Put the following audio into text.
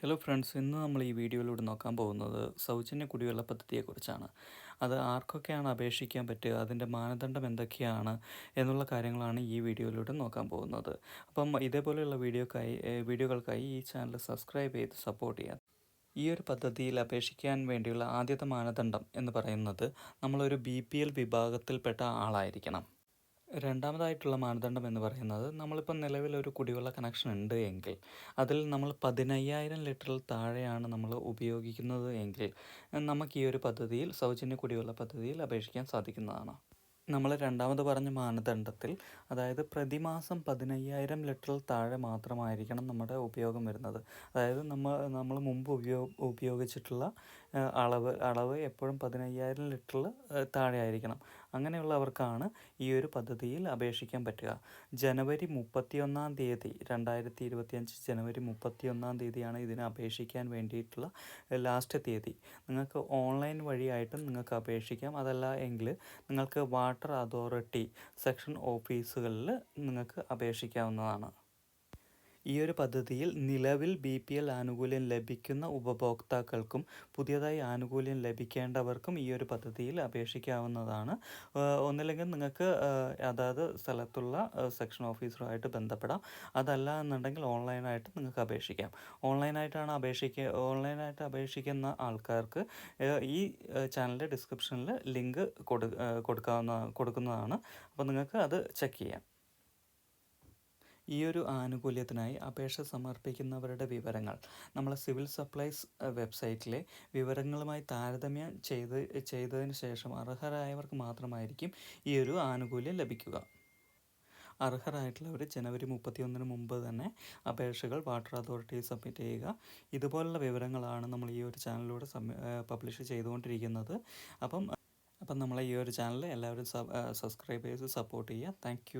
Hello friends ഇന്ന് നമ്മൾ ഈ വീഡിയോയിലൂടെ നോക്കാൻ പോകുന്നത് സൗജന്യ കുടിവെള്ള പദ്ധതിയെക്കുറിച്ചാണ്. അത് ആർക്കൊക്കെയാണ് അപേക്ഷിക്കാൻ പറ്റുക അതിന്റെ മാനദണ്ഡം എന്തൊക്കെയാണ് എന്നുള്ള കാര്യങ്ങളാണ് ഈ വീഡിയോയിലൂടെ നോക്കാൻ പോകുന്നത്. അപ്പം ഇതേപോലെയുള്ള വീഡിയോക്കായി വീഡിയോകൾക്കായി ഈ ചാനൽ സബ്സ്ക്രൈബ് ചെയ്ത് സപ്പോർട്ട് ചെയ്യാം ഈ ഒരു പദ്ധതിയിൽ അപേക്ഷിക്കാൻ വേണ്ടിയുള്ള ആദ്യത്തെ മാനദണ്ഡം എന്ന് പറയുന്നത് നമ്മളൊരു ബി പി എൽ വിഭാഗത്തിൽപ്പെട്ട ആളായിരിക്കണം. രണ്ടാമതായിട്ടുള്ള മാനദണ്ഡം എന്ന് പറയുന്നത് നമ്മളിപ്പോൾ ഒരു കുടിവെള്ള കണക്ഷൻ ഉണ്ട് എങ്കിൽ അതിൽ നമ്മൾ പതിനയ്യായിരം ലിറ്ററിൽ താഴെയാണ് നമ്മൾ ഉപയോഗിക്കുന്നത് എങ്കിൽ നമുക്ക് ഈ ഒരു പദ്ധതിയിൽ സൗജന്യ കുടിവെള്ള പദ്ധതിയിൽ അപേക്ഷിക്കാൻ സാധിക്കുന്നതാണ്. നമ്മൾ രണ്ടാമത് പറഞ്ഞ മാനദണ്ഡത്തിൽ അതായത് പ്രതിമാസം പതിനയ്യായിരം ലിറ്ററിൽ താഴെ മാത്രമായിരിക്കണം നമ്മുടെ ഉപയോഗം വരുന്നത്. അതായത് നമ്മൾ നമ്മൾ മുമ്പ് ഉപയോഗ ഉപയോഗിച്ചിട്ടുള്ള അളവ് അളവ് എപ്പോഴും പതിനയ്യായിരം ലിറ്ററിൽ താഴെ ആയിരിക്കണം. അങ്ങനെയുള്ളവർക്കാണ് ഈ ഒരു പദ്ധതിയിൽ അപേക്ഷിക്കാൻ പറ്റുക. ജനുവരി മുപ്പത്തിയൊന്നാം തീയതി രണ്ടായിരത്തി ഇരുപത്തിയഞ്ച് ജനുവരി മുപ്പത്തിയൊന്നാം തീയതിയാണ് ഇതിന് അപേക്ഷിക്കാൻ വേണ്ടിയിട്ടുള്ള ലാസ്റ്റ് തീയതി. നിങ്ങൾക്ക് ഓൺലൈൻ വഴിയായിട്ടും നിങ്ങൾക്ക് അപേക്ഷിക്കാം. അതല്ല എങ്കിൽ നിങ്ങൾക്ക് വാട്ടർ അതോറിറ്റി സെക്ഷൻ ഓഫീസുകളിൽ നിങ്ങൾക്ക് അപേക്ഷിക്കാവുന്നതാണ്. ഈ ഒരു പദ്ധതിയിൽ നിലവിൽ ബി പി എൽ ആനുകൂല്യം ലഭിക്കുന്ന ഉപഭോക്താക്കൾക്കും പുതിയതായി ആനുകൂല്യം ലഭിക്കേണ്ടവർക്കും ഈ ഒരു പദ്ധതിയിൽ അപേക്ഷിക്കാവുന്നതാണ്. ഒന്നില്ലെങ്കിൽ നിങ്ങൾക്ക് അതാത് സ്ഥലത്തുള്ള സെക്ഷൻ ഓഫീസറുമായിട്ട് ബന്ധപ്പെടാം. അതല്ല എന്നുണ്ടെങ്കിൽ ഓൺലൈനായിട്ട് നിങ്ങൾക്ക് അപേക്ഷിക്കാം. ഓൺലൈനായിട്ടാണ് അപേക്ഷിക്കുക ഓൺലൈനായിട്ട് അപേക്ഷിക്കുന്ന ആൾക്കാർക്ക് ഈ ചാനലിന്റെ ഡിസ്ക്രിപ്ഷനിൽ ലിങ്ക് കൊടു കൊടുക്കാവുന്ന കൊടുക്കുന്നതാണ്. അപ്പോൾ നിങ്ങൾക്ക് അത് ചെക്ക് ചെയ്യാം. ഈ ഒരു ആനുകൂല്യത്തിനായി അപേക്ഷ സമർപ്പിക്കുന്നവരുടെ വിവരങ്ങൾ. നമ്മളെ സിവിൽ സപ്ലൈസ് വെബ്സൈറ്റിലെ വിവരങ്ങളുമായി താരതമ്യം ചെയ്ത് ചെയ്തതിന് ശേഷം അർഹരായവർക്ക് മാത്രമായിരിക്കും ഈ ഒരു ആനുകൂല്യം ലഭിക്കുക. അർഹരായിട്ടുള്ളവർ ജനുവരി മുപ്പത്തിയൊന്നിന് മുമ്പ് തന്നെ അപേക്ഷകൾ വാട്ടർ അതോറിറ്റി സബ്മിറ്റ് ചെയ്യുക. ഇതുപോലുള്ള വിവരങ്ങളാണ് നമ്മൾ ഈ ഒരു ചാനലിലൂടെ പബ്ലിഷ് ചെയ്തുകൊണ്ടിരിക്കുന്നത്. അപ്പം അപ്പം നമ്മളെ ഈ ഒരു ചാനൽ എല്ലാവരും സബ്സ്ക്രൈബ് ചെയ്ത് സപ്പോർട്ട് ചെയ്യുക. താങ്ക്